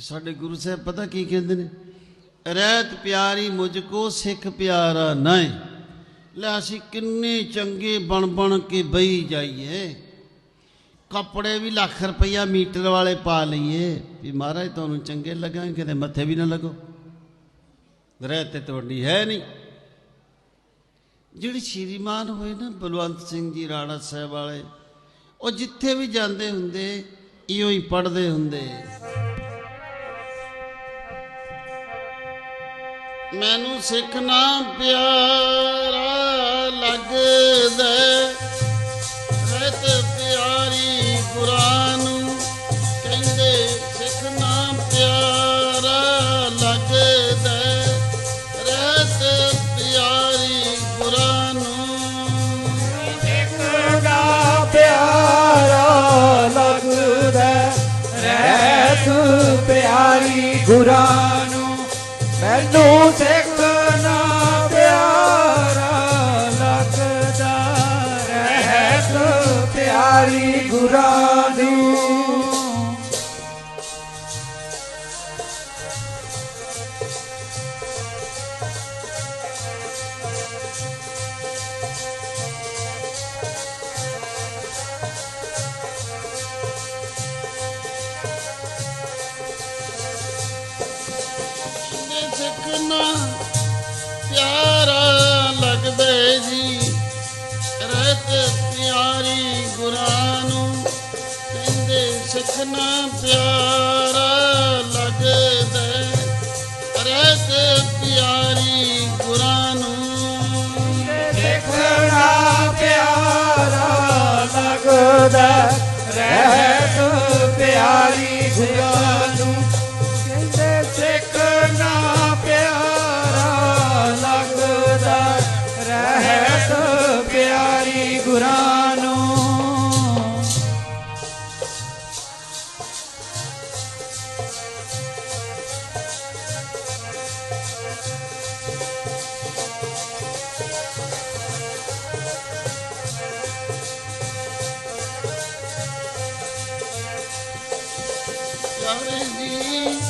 ਤੇ ਸਾਡੇ ਗੁਰੂ ਸਾਹਿਬ ਪਤਾ ਕੀ ਕਹਿੰਦੇ ਨੇ? ਰਹਿਤ ਪਿਆਰੀ ਮੁਝ ਕੋ ਸਿੱਖ ਪਿਆਰਾ ਨਹੀਂ। ਲੈ ਅਸੀਂ ਕਿੰਨੇ ਚੰਗੇ ਬਣ ਬਣ ਕੇ ਬਈ ਜਾਈਏ। ਕੱਪੜੇ ਵੀ ਲੱਖ ਰੁਪਈਆ ਮੀਟਰ ਵਾਲੇ ਪਾ ਲਈਏ। ਵੀ ਮਹਾਰਾਜ ਤੁਹਾਨੂੰ ਚੰਗੇ ਲੱਗਾਂਗੇ, ਕਿਤੇ ਮੱਥੇ ਵੀ ਨਾ ਲੱਗੋ। ਰਹਿਤ ਤੇ ਤੁਹਾਡੀ ਹੈ ਨਹੀਂ। ਜਿਹੜੇ ਸ਼੍ਰੀਮਾਨ ਹੋਏ ਨਾ ਬਲਵੰਤ ਸਿੰਘ ਜੀ, ਰਾਣਾ ਸਾਹਿਬ ਵਾਲੇ, ਉਹ ਜਿੱਥੇ ਵੀ ਜਾਂਦੇ ਹੁੰਦੇ ਇਹੋ ਹੀ ਪੜਦੇ ਹੁੰਦੇ। ਮੈਨੂੰ ਸਿੱਖਣਾ ਪਿਆਰਾ ਲੱਗਦਾ। ਰਹਿਤ ਪਿਆਰੀ ਕੁਰਾਨ ਕਹਿੰਦੇ ਸਿੱਖਣਾ ਪਿਆਰਾ ਲੱਗਦਾ। ਰਹਿਤ ਪਿਆਰੀ ਕੁਰਾਨ ਨੂੰ ਪਿਆਰਾ ਲੱਗਦਾ। ਰਹਿਤ ਪਿਆਰੀ ਗੁਰਾਂ ਨੂੰ ਮੈਨੂੰ ਦੇਖਣਾ ਪਿਆਰਾ ਲੱਗਦਾ ਰਹਿਤ ਪਿਆਰੀ ਗੁਰਾਂ ਨੂੰ ਕਹਿੰਦੇ ਪਿਆਰਾ ਲੱਗਦੇ ਜੀ। ਰਹਿਤ ਪਿਆਰੀ ਗੁਰਾਂ ਨੂੰ ਕਹਿੰਦੇ, ਸਿੱਖ ਪਿਆਰਾ ਲੱਗਦਾ। ਰਹਿਤ ਪਿਆਰੀ ਗੁਰਾਂ ਨੂੰ ਦੇਖਣਾ ਪਿਆਰਾ ਲੱਗਦਾ। ਰਹਿਤ ਪਿਆਰੀ ਗੁਰਾਂ ਗੁਰਾਂ ਨੂੰ ਪਿਆਰੇ ਜੀ।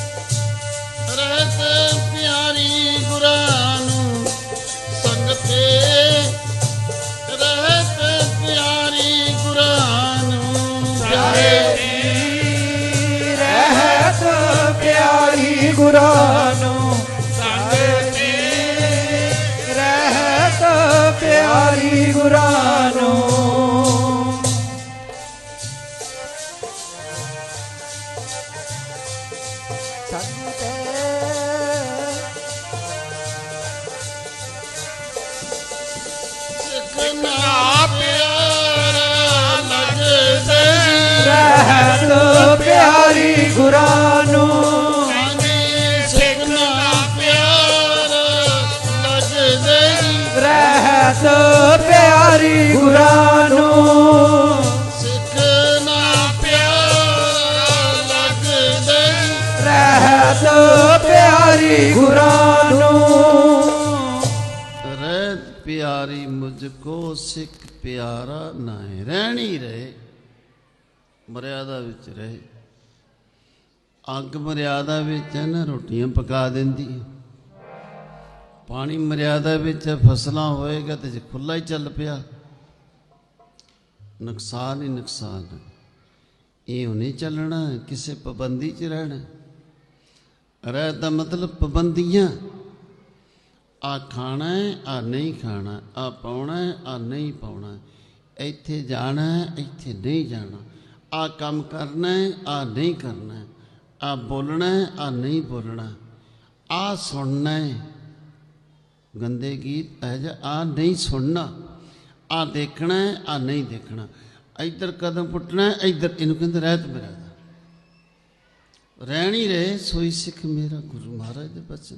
ਸਿੱਖਣਾ ਪਿਆਰਾ ਲੱਗਦੇ ਰਹਿਤ ਪਿਆਰੀ ਗੁਰਾਂ ਨੂੰ ਸਿੱਖਣਾ ਪਿਆਰਾ ਲੱਗਦੇ ਰਹਿਤ ਪਿਆਰੀ ਗੁਰਾਂ ਨੂੰ ਸਿੱਖਣਾ ਪਿਆਰਾ ਲੱਗਦੇ ਰਹਿਤ ਪਿਆਰੀ ਪਿਆਰੀ ਮੁਝ ਕੋ ਸਿੱਖ ਪਿਆਰਾ ਨਾਏ ਰਹਿਣੀ ਰਹੇ, ਮਰਿਆਦਾ ਵਿੱਚ ਰਹੇ। ਅੱਗ ਮਰਿਆਦਾ ਵਿੱਚ ਹੈ ਨਾ ਰੋਟੀਆਂ ਪਕਾ ਦਿੰਦੀ ਪਾਣੀ ਮਰਿਆਦਾ ਵਿੱਚ ਫਸਲਾਂ ਹੋਏਗਾ ਤੇ ਜੇ ਖੁੱਲਾ ਹੀ ਚੱਲ ਪਿਆ। ਨੁਕਸਾਨ ਹੀ ਨੁਕਸਾਨ ਹੈ। ਇਹ ਨਹੀਂ ਚੱਲਣਾ, ਕਿਸੇ ਪਾਬੰਦੀ 'ਚ ਰਹਿਣਾ। ਰਹਿ ਦਾ ਮਤਲਬ ਪਾਬੰਦੀਆਂ। ਆ ਖਾਣਾ ਹੈ ਆ ਨਹੀਂ ਖਾਣਾ ਆ ਪਾਉਣਾ ਹੈ ਆ ਨਹੀਂ ਪਾਉਣਾ ਇੱਥੇ ਜਾਣਾ ਹੈ ਇੱਥੇ ਨਹੀਂ ਜਾਣਾ। ਆ ਕੰਮ ਕਰਨਾ ਹੈ ਆ ਨਹੀਂ ਕਰਨਾ ਹੈ, ਆ ਬੋਲਣਾ ਹੈ ਆ ਨਹੀਂ ਬੋਲਣਾ। ਆ ਸੁਣਨਾ ਹੈ। ਗੰਦੇ ਗੀਤ ਇਹ ਜਿਹਾ ਆ ਨਹੀਂ ਸੁਣਨਾ। ਆ ਦੇਖਣਾ ਹੈ ਆ ਨਹੀਂ ਦੇਖਣਾ। ਇੱਧਰ ਕਦਮ ਪੁੱਟਣਾ ਹੈ ਇੱਧਰ ਇਹਨੂੰ ਕਹਿੰਦੇ ਰਹਿਤ ਮੇਰਾ ਰਹਿਣੀ ਰਹੇ ਸੋਈ ਸਿੱਖ ਮੇਰਾ ਗੁਰੂ ਮਹਾਰਾਜ ਦੇ ਬਚਨ।